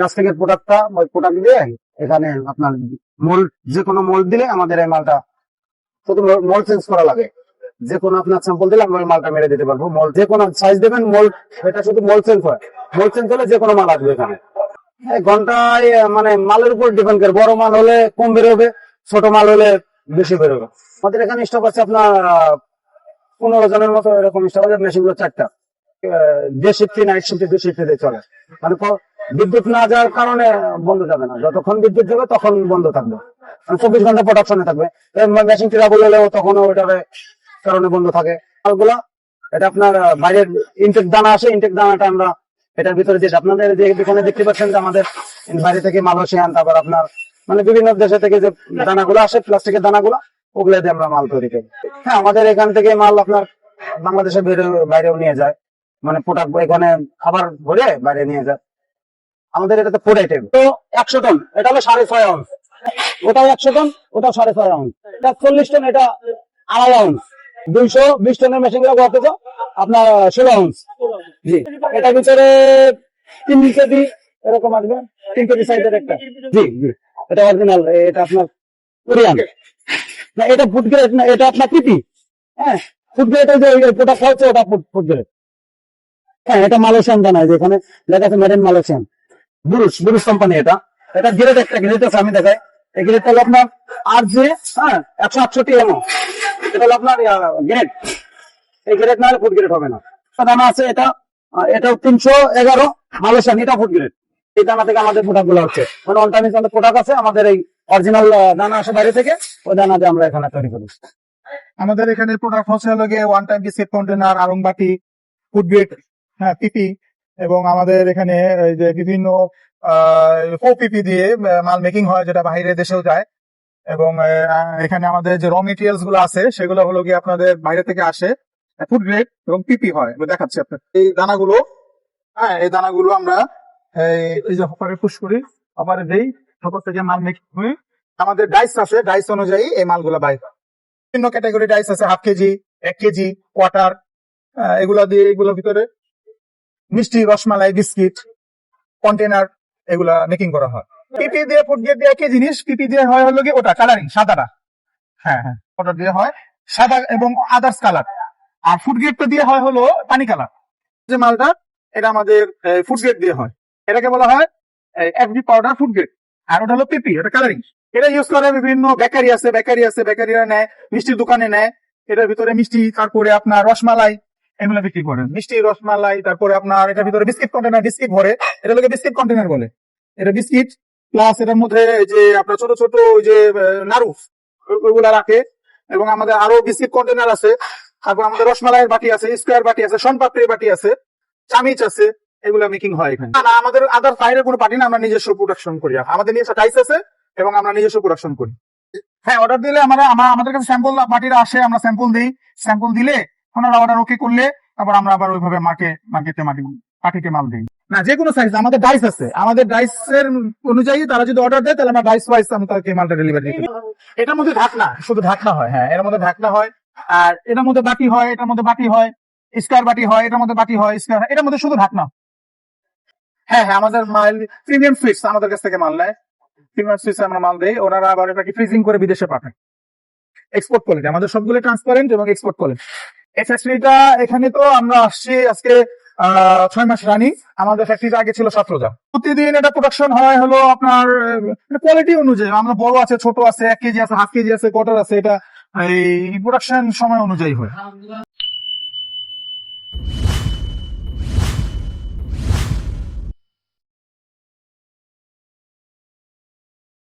প্লাস্টিকের প্রোডাক্টটা ওই প্রোডাক্ট দিয়ে এখানে আপনার মোল্ড যে কোনো মোল্ড দিলে আমাদের এই মালটা শুধু মোল্ড চেঞ্জ করা লাগে। যে কোনো আপনার স্যাম্পল দিলে আমরা মালটা মেরে দিতে পারব। মোল্ড যে কোনো সাইজ দেবেন মোল্ড এটা শুধু মোল্ড চেঞ্জ হয়। মোল্ড চেঞ্জ হলে যে কোনো মাল আসবে এখানে। ঘন্টায় মানে মালের উপর ডিপেন্ড করে। বড় মাল হলে কম বেরোবে, ছোট মাল হলে বেশি বেরোবে। আমাদের এখানে স্টক আছে আপনার, পনেরো জনের মতো এরকম স্টক আছে মেশিনগুলো চারটা। ডে শিফটে নাইট শিফটে দু শিফটে চলে। মানে বিদ্যুৎ না যাওয়ার কারণে বন্ধ যাবে না। যতক্ষণ বিদ্যুৎ যাবে তখন বন্ধ থাকবে। চব্বিশ ঘণ্টা প্রোডাকশনে থাকবে। মেশিন ট্রাবল হলেও তখন ওইটার কারণে বন্ধ থাকে। এটা আপনার বাইরের ইনটেক দানা আসে ইনটেক দানাটা আমরা এটার ভিতরে যে আপনাদের যে এখানে দেখতে পাচ্ছেন যে আমাদের বাইরে থেকে মালয়েশিয়ান, তারপর আপনার মানে বিভিন্ন দেশে থেকে যে দানাগুলো আসে, প্লাস্টিকের দানাগুলো, ওগুলো দিয়ে আমরা মাল তৈরি করি। হ্যাঁ আমাদের এখান থেকে মাল আপনার বাংলাদেশের বাইরে- বাইরেও নিয়ে যায়। মানে প্রোডাক্ট এখানে খাবার ভরে বাইরে নিয়ে যায়। আমাদের এটাতে ফোর আইটেম তো একশো টন এটা হলো সাড়ে ছয় আউন্স ওটাও একশো টন ওটাও সাড়ে ছয় আউন্স এটা চল্লিশ টন এটা আড়াই আউন্স দুইশো বিশ টনের মেশিনগুলো কত আপনার ষোলো আউন্স জি। এটার ভিতরে তিন কেজি, এরকম আসবে, তিন কেজি সাইজের একটা। জি এটা অরিজিনাল এটা আপনার কোরিয়ান। না, এটা ফুড গ্রেড না, এটা আপনার পিপি হ্যাঁ ফুড গ্রেড যে প্রোডাক্ট হচ্ছে ওটা ফুড গ্রেড হ্যাঁ এটা মালয়েশিয়ান দানা যে এখানে লেখা আছে made in Malaysian brush brush company এটা। এটা গ্রেড একটা গ্রেড আছে, আমি দেখাই। এই গ্রেড হলো আপনার আর যে হ্যাঁ একশো আটষট্টি এমও এটা আপনার গ্রেড এই গ্রেড না হলে ফুড গ্রেড হবে না। দানা আছে, এটা এটা তিনশো এগারো, মালয়েশিয়ান, এটা ফুড গ্রেড এই দানা থেকে আমাদের প্রোডাক্টগুলো হচ্ছে। মানে অন আমাদের প্রোডাক্ট আছে, আমাদের এই অরিজিনাল দানা আসে বাইরে থেকে, ওই দানা দিয়ে আমরা এখানে তৈরি করি। আমাদের এখানে প্রোডাক্ট হচ্ছে হলো ওয়ান টাইম বিস্কিট কন্টেনার আরংবাটি ফুড গ্রেড হ্যাঁ পিপি এবং আমাদের এখানে যে বিভিন্ন দিয়ে মাল মেকিং হয় যেটা বাইরে দেশেও যায়। এবং এখানে আমাদের যে র মেটেরিয়ালসগুলো আছে, সেগুলো হলো গিয়ে আপনাদের বাইরে থেকে আসে। ফুড গ্রেড এবং পিপি হয় দেখাচ্ছি আপনার এই দানাগুলো হ্যাঁ এই দানাগুলো আমরা, এই যে হপারে পুশ করি, হপারে দেই, হপার থেকে মাল মেকিং হয়ে আমাদের ডাইস আছে ডাইস অনুযায়ী এই মালগুলো বাইরে। বিভিন্ন ক্যাটাগরি ডাইস আছে হাফ কেজি, এক কেজি কোয়ার্টার এগুলা দিয়ে, এগুলোর ভিতরে মিষ্টি, রসমালাই, বিস্কিট কন্টেনার এগুলা মেকিং করা হয়। পিপি দিয়ে ফুড গেট দিয়ে, একই জিনিস, পিপি দিয়ে হয় হলো কি ওটা কালারিং সাদাটা। হ্যাঁ হ্যাঁ ওটা দিয়ে হয় সাদা এবং আদার্স কালার আর ফুড গেটটা দিয়ে হয় হলো পানি কালার যে মালটা, এটা আমাদের ফুড গেট দিয়ে হয়। এটাকে বলা হয় এফডি পাউডার ফুড গেট আর ওটা হলো পিপি, এটা কালারিং এটা ইউজ করে বিভিন্ন বেকারি আছে বেকারি আছে বেকারিরা নেয়, মিষ্টির দোকানে নেয়। এটার ভিতরে মিষ্টি, তারপরে আপনার রসমালাই এগুলো বিক্রি করেন। মিষ্টি রসমালাই তারপরে আপনার এটার ভিতরে বিস্কিট কন্টেনার বিস্কিট ভরে এটা লোকে বিস্কিট কন্টেনার বলে। এটা বিস্কিট প্লাস এটার মধ্যে যে আপনার ছোট ছোট ওই যে নাড়ু ওগুলা রাখে। এবং আমাদের আরও বিস্কিট কন্টেনার আছে। তারপর আমাদের রসমালাইয়ের বাটি আছে স্কোয়ার বাটি আছে শনপাপড়ির বাটি আছে চামিচ আছে এগুলো মেকিং হয় এখানে। না, আমাদের আদার বাইরের কোনো পার্টি না আমরা নিজস্ব প্রোডাকশন করি। আমাদের নিজস্ব টাইস আছে এবং আমরা নিজস্ব প্রোডাকশন করি। হ্যাঁ অর্ডার দিলে আমরা আমাদের কাছে স্যাম্পল পার্টিরা আসে আমরা স্যাম্পল দিই। স্যাম্পল দিলে ওনারা অর্ডার ওকে করলে আবার আমরা আবার ওইভাবে মার্কেট মার্কেটে মাটি পার্টিতে মাল দিই। না যে কোনো সাইজ আমাদের ডাইস আছে। আমাদের ডাইস এর অনুযায়ী তারা যদি অর্ডার দেয়, তাহলে আমরা ডাইস ওয়াইজ আমি তাদেরকে মালটা ডেলিভারি দিই এটার মধ্যে ঢাকনা, শুধু ঢাকনা হয় হ্যাঁ এর মধ্যে ঢাকনা হয়, আর এটার মধ্যে বাটি হয়, এটার মধ্যে বাটি হয় স্কোয়ার বাটি হয়, এটার মধ্যে বাটি হয় স্কোয়ার এটার মধ্যে শুধু ঢাকনা। হ্যাঁ হ্যাঁ আমাদের মাল প্রিমিয়াম সুইটস আমাদের কাছ থেকে মাল নেয়। প্রিমিয়াম সুইটস আমরা মাল দেই, ওনারা আবার এটাকে ফ্রিজিং করে বিদেশে পাঠায়। এক্সপোর্ট কোয়ালিটি আমাদের সবগুলো ট্রান্সপারেন্ট এবং এক্সপোর্ট কোয়ালিটি এই ফ্যাক্টরিটা এখানে তো আমরা আসছি আজকে ছয় মাস রানি। আমাদের ফ্যাক্টরিটা আগে ছিল সাতরোজা। প্রতিদিন এটা প্রোডাকশন হয় হলো আপনার কোয়ালিটি অনুযায়ী। আমরা বড় আছে, ছোট আছে, এক কেজি আছে হাফ কেজি আছে কোয়ার্টার আছে, এটা এই প্রোডাকশন সময় অনুযায়ী হয়।